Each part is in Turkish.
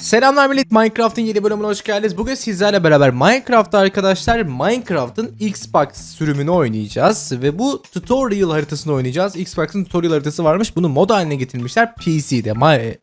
Selamlar millet Minecraft'ın yeni bölümüne hoş geldiniz. Bugün sizlerle beraber Minecraft'ta arkadaşlar Minecraft'ın Xbox sürümünü oynayacağız. Ve bu tutorial haritasını oynayacağız. Xbox'ın tutorial haritası varmış. Bunu mod haline getirmişler PC'de. My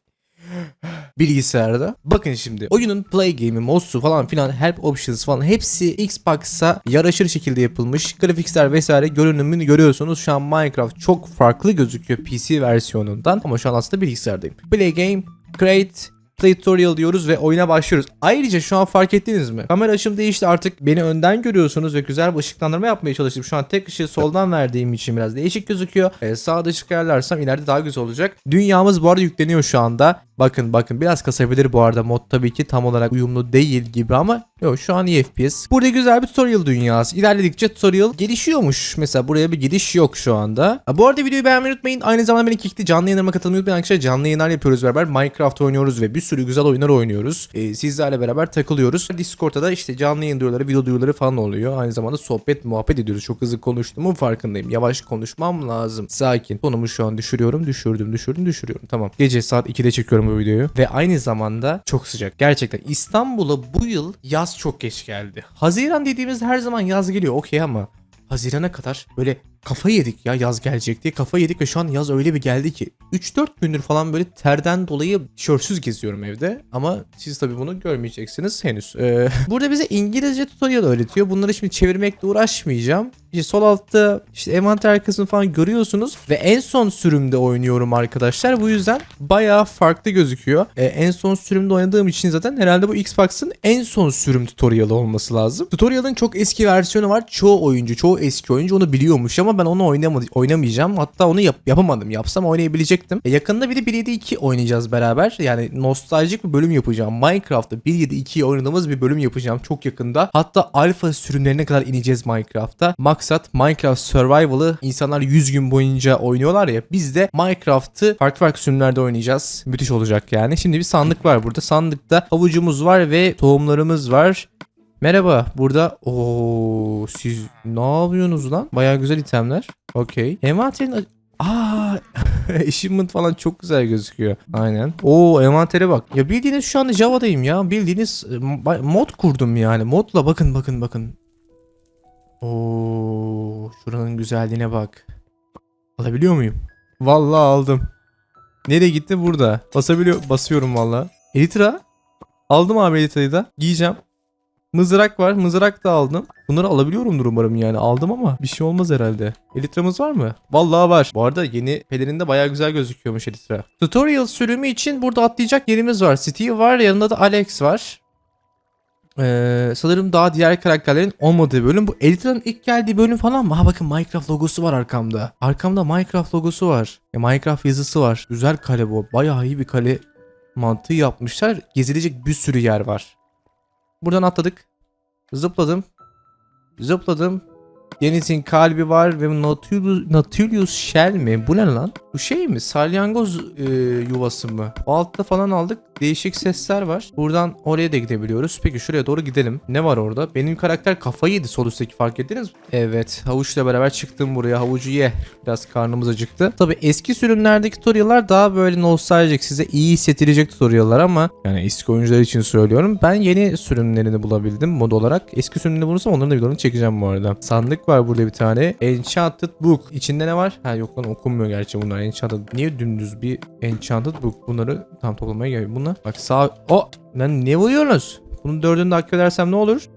bilgisayarda. Bakın şimdi oyunun play game'i, modsu falan filan help options falan hepsi Xbox'a yaraşır şekilde yapılmış. Grafikler vesaire görünümünü görüyorsunuz. Şu an Minecraft çok farklı gözüküyor PC versiyonundan ama şu an aslında bilgisayardayım. Play game, create, Play tutorial diyoruz ve oyuna başlıyoruz. Ayrıca şu an fark ettiniz mi? Kamera açım değişti artık beni önden görüyorsunuz ve güzel bir ışıklandırma yapmaya çalıştım. Şu an tek ışığı soldan verdiğim için biraz değişik gözüküyor. Ee, sağda ışık ayarlarsam ileride daha güzel olacak. Dünyamız bu arada yükleniyor şu anda. Bakın bakın biraz kasabilir bu arada mod tabii ki tam olarak uyumlu değil gibi ama yok şu an iyi FPS. Burada güzel bir tutorial dünyası. İlerledikçe tutorial gelişiyormuş. Mesela buraya bir giriş yok şu anda. Ha, bu arada videoyu beğenmeyi unutmayın. Aynı zamanda beni Kick'te canlı yayınlarıma katılmayı unutmayın arkadaşlar. Canlı yayınlar yapıyoruz beraber. Minecraft oynuyoruz ve bir sürü güzel oyunlar oynuyoruz. Ee, sizlerle beraber takılıyoruz. Discord'da da işte canlı yayın duyuruları, video duyuruları falan oluyor. Aynı zamanda sohbet, muhabbet ediyoruz. Çok hızlı konuştuğumun farkındayım. Yavaş konuşmam lazım. Sakin. Tonumu şu an düşürüyorum, düşürdüm, düşürdüm, düşürüyorum. Tamam. Gece saat 2'de çekiyorum bu videoyu. Ve aynı zamanda çok sıcak. Gerçekten İstanbul'a bu yıl yaz çok geç geldi. Haziran dediğimiz her zaman yaz geliyor okey ama Haziran'a kadar böyle kafayı yedik ya yaz gelecek diye kafayı yedik ve şu an yaz öyle bir geldi ki 3-4 gündür falan böyle terden dolayı tişörtsüz geziyorum evde ama siz tabii bunu görmeyeceksiniz henüz. Ee, burada bize İngilizce tutorial öğretiyor. Bunları şimdi çevirmekle uğraşmayacağım. İşte sol altta işte envanter kısmını falan görüyorsunuz ve en son sürümde oynuyorum arkadaşlar. Bu yüzden bayağı farklı gözüküyor. Ee, en son sürümde oynadığım için zaten herhalde bu Xbox'ın en son sürüm tutorialı olması lazım. Tutorial'ın çok eski versiyonu var. Çoğu oyuncu, çoğu eski oyuncu onu biliyormuş ama ben onu oynamadım, oynamayacağım. Hatta onu yap- yapamadım. Yapsam oynayabilecektim. E, yakında bir de 1.7.2 oynayacağız beraber. Yani nostaljik bir bölüm yapacağım. Minecraft'ta 1.7.2'yi oynadığımız bir bölüm yapacağım çok yakında. Hatta alfa sürümlerine kadar ineceğiz Minecraft'ta. Maksat Minecraft Survival'ı insanlar 100 gün boyunca oynuyorlar ya. Biz de Minecraft'ı farklı farklı sürümlerde oynayacağız. Müthiş olacak yani. Şimdi bir sandık var burada. Sandıkta havucumuz var ve tohumlarımız var. Merhaba. Burada o siz ne yapıyorsunuz lan? Baya güzel itemler. Okey. Envanterin Aa, achievement falan çok güzel gözüküyor. Aynen. Oo envantere bak. Ya bildiğiniz şu anda Java'dayım ya. Bildiğiniz e, mo- mod kurdum yani. Modla bakın bakın bakın. Oo, şuranın güzelliğine bak. Alabiliyor muyum? Vallahi aldım. Nereye gitti? Burada. Basabiliyor, basıyorum vallahi. Elitra. Aldım abi Elitra'yı da. Giyeceğim. Mızrak var. Mızrak da aldım. Bunları alabiliyorumdur umarım yani. Aldım ama bir şey olmaz herhalde. Elitramız var mı? Vallahi var. Bu arada yeni pelerinde bayağı güzel gözüküyormuş Elitra. Tutorial sürümü için burada atlayacak yerimiz var. Steve var. Yanında da Alex var. Ee, sanırım daha diğer karakterlerin olmadığı bölüm. Bu Elitra'nın ilk geldiği bölüm falan mı? Ha bakın Minecraft logosu var arkamda. Arkamda Minecraft logosu var. Ya Minecraft yazısı var. Güzel kale bu. Bayağı iyi bir kale mantığı yapmışlar. Gezilecek bir sürü yer var. Buradan atladık. Zıpladım. Zıpladım. Denizin kalbi var ve Nautilus, Nautilus Shell mi? Bu ne lan? Bu şey mi? Salyangoz e, yuvası mı? O altta falan aldık. Değişik sesler var. Buradan oraya da gidebiliyoruz. Peki şuraya doğru gidelim. Ne var orada? Benim karakter kafayı yedi sol üstteki fark ettiniz mi? Evet. Havuçla beraber çıktım buraya. Havucu ye. Biraz karnımız acıktı. Tabi eski sürümlerdeki tutorial'lar daha böyle nostaljik. Size iyi hissettirecek tutorial'lar ama yani eski oyuncular için söylüyorum. Ben yeni sürümlerini bulabildim mod olarak. Eski sürümlerini bulursam onların da videolarını çekeceğim bu arada. Sandık var burada bir tane. Enchanted Book. İçinde ne var? Ha yok lan okunmuyor gerçi bunlar. Enchanted. Niye dümdüz bir Enchanted Book? Bunları tam toplamaya geliyor. Bunlar. Bak sağ... O! Lan ne vuruyorsunuz? Bunun dördünü de aktif edersem ne olur?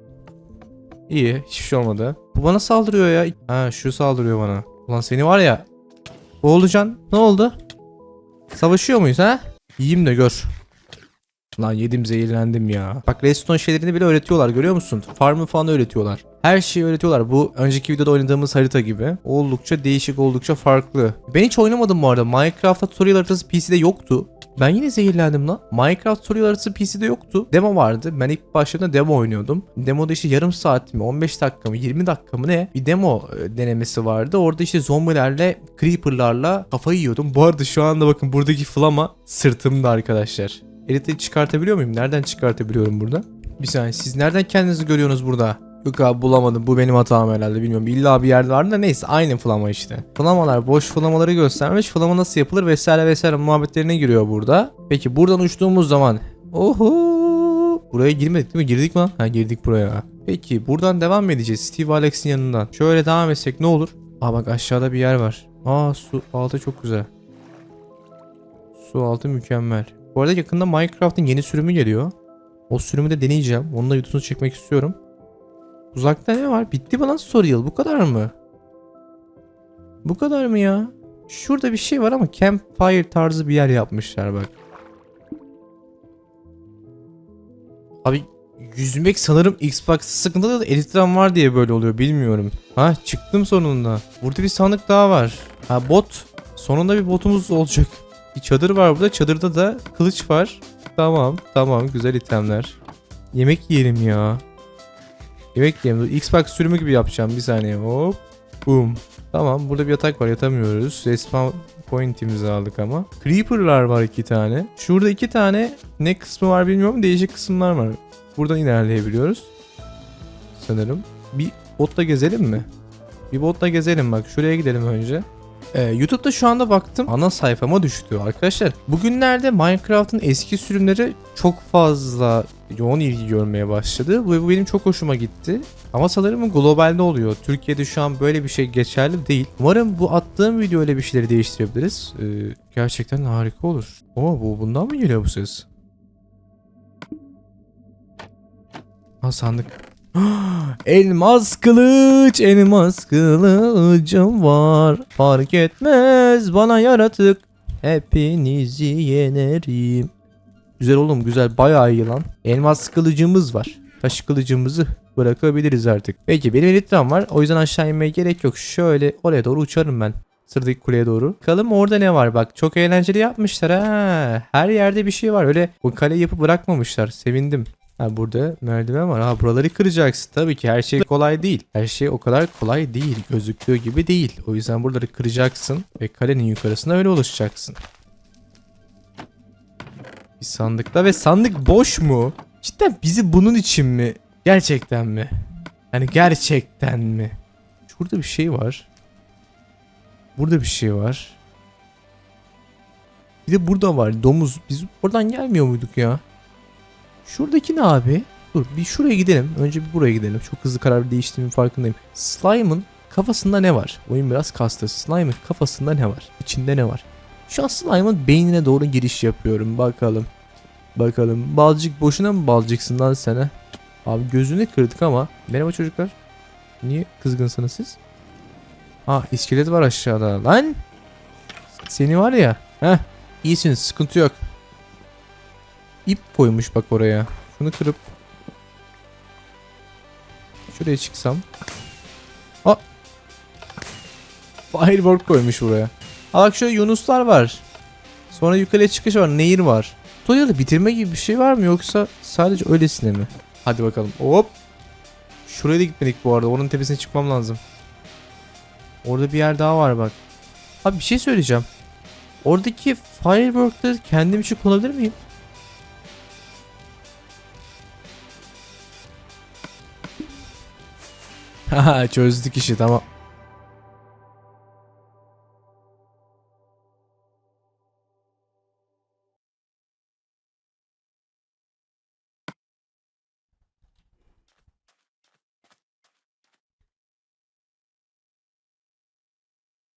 İyi. Hiçbir şey olmadı. Bu bana saldırıyor ya. Ha şu saldırıyor bana. Ulan seni var ya. Boğulacaksın. Ne oldu? Savaşıyor muyuz ha? Yiyeyim de gör. Lan yedim zehirlendim ya. Bak redstone şeylerini bile öğretiyorlar görüyor musun? Farmı falan öğretiyorlar. Her şeyi öğretiyorlar. Bu önceki videoda oynadığımız harita gibi. Oldukça değişik, oldukça farklı. Ben hiç oynamadım bu arada. Minecraft'ta tutorial haritası PC'de yoktu. Ben yine zehirlendim lan. Minecraft tutorial haritası PC'de yoktu. Demo vardı. Ben ilk başladığında demo oynuyordum. Demoda işte yarım saat mi, 15 dakika mı, 20 dakika mı ne? Bir demo e, denemesi vardı. Orada işte zombilerle, creeperlarla kafayı yiyordum. Bu arada şu anda bakın buradaki flama sırtımda arkadaşlar. Eliteyi çıkartabiliyor muyum? Nereden çıkartabiliyorum burada? Bir saniye siz nereden kendinizi görüyorsunuz burada? Yok abi bulamadım. Bu benim hatam herhalde. Bilmiyorum. İlla bir yerde vardı da neyse. Aynı flama işte. Flamalar boş flamaları göstermiş. Flama nasıl yapılır vesaire vesaire muhabbetlerine giriyor burada. Peki buradan uçtuğumuz zaman Oho. Buraya girmedik değil mi? Girdik mi? Ha girdik buraya. Peki buradan devam edeceğiz? Steve Alex'in yanından. Şöyle devam etsek ne olur? Aa bak aşağıda bir yer var. Aa su altı çok güzel. Su altı mükemmel. Bu arada yakında Minecraft'ın yeni sürümü geliyor. O sürümü de deneyeceğim. Onunla videosunu çekmek istiyorum. Uzakta ne var? Bitti mi lan tutorial? Bu kadar mı? Bu kadar mı ya? Şurada bir şey var ama campfire tarzı bir yer yapmışlar bak. Abi yüzmek sanırım Xbox sıkıntıda da Elitram var diye böyle oluyor bilmiyorum. Ha çıktım sonunda. Burada bir sandık daha var. Ha bot. Sonunda bir botumuz olacak. Bir çadır var burada. Çadırda da kılıç var. Tamam tamam güzel itemler. Yemek yiyelim ya. Yemek yiyelim. Xbox sürümü gibi yapacağım bir saniye. Hop. Boom. Tamam burada bir yatak var yatamıyoruz. Respawn point'imizi aldık ama. Creeper'lar var iki tane. Şurada iki tane ne kısmı var bilmiyorum değişik kısımlar var. Buradan ilerleyebiliyoruz. Sanırım. Bir botla gezelim mi? Bir botla gezelim bak şuraya gidelim önce. Ee, YouTube'da şu anda baktım ana sayfama düştü arkadaşlar. Bugünlerde Minecraft'ın eski sürümleri çok fazla yoğun ilgi görmeye başladı. Bu, bu benim çok hoşuma gitti. Ama sanırım globalde oluyor. Türkiye'de şu an böyle bir şey geçerli değil. Umarım bu attığım video öyle bir şeyleri değiştirebiliriz. Ee, gerçekten harika olur. Oo bu bundan mı geliyor bu ses? Ha sandık. elmas kılıç, elmas kılıcım var. Fark etmez bana yaratık. Hepinizi yenerim. Güzel oğlum güzel bayağı iyi lan. Elmas kılıcımız var. Taş kılıcımızı bırakabiliriz artık. Peki benim elitram var. O yüzden aşağı inmeye gerek yok. Şöyle oraya doğru uçarım ben. Sıradaki kuleye doğru. Bakalım orada ne var bak. Çok eğlenceli yapmışlar ha. Her yerde bir şey var. Öyle bu kale yapıp bırakmamışlar. Sevindim. Ha burada merdiven var. Ha buraları kıracaksın. Tabii ki her şey kolay değil. Her şey o kadar kolay değil. Gözüktüğü gibi değil. O yüzden buraları kıracaksın ve kalenin yukarısına öyle ulaşacaksın. Bir sandıkta ve sandık boş mu? Cidden bizi bunun için mi? Gerçekten mi? Yani gerçekten mi? Şurada bir şey var. Burada bir şey var. Bir de burada var domuz. Biz oradan gelmiyor muyduk ya? Şuradaki ne abi? Dur bir şuraya gidelim. Önce bir buraya gidelim. Çok hızlı karar değiştiğimin farkındayım. Slime'ın kafasında ne var? Oyun biraz kastı. Slime'ın kafasında ne var? İçinde ne var? Şu an Slime'ın beynine doğru giriş yapıyorum. Bakalım. Bakalım. Balcık boşuna mı balcıksın lan sana? Abi gözünü kırdık ama. Merhaba çocuklar. Niye kızgınsınız siz? Ha iskelet var aşağıda. Lan. Seni var ya. Heh. İyisiniz sıkıntı yok. İp koymuş bak oraya. Şunu kırıp. Şuraya çıksam. Aa. Firework koymuş buraya. Ha bak şöyle yunuslar var. Sonra yukarıya çıkış var. Nehir var. Tutorial'ı bitirme gibi bir şey var mı yoksa sadece öylesine mi? Hadi bakalım. Hop. Şuraya da gitmedik bu arada. Onun tepesine çıkmam lazım. Orada bir yer daha var bak. Abi bir şey söyleyeceğim. Oradaki firework'ları kendim için kullanabilir miyim? Haha çözdük işi tamam.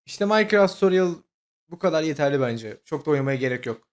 İşte Minecraft tutorial bu kadar yeterli bence. Çok da oynamaya gerek yok.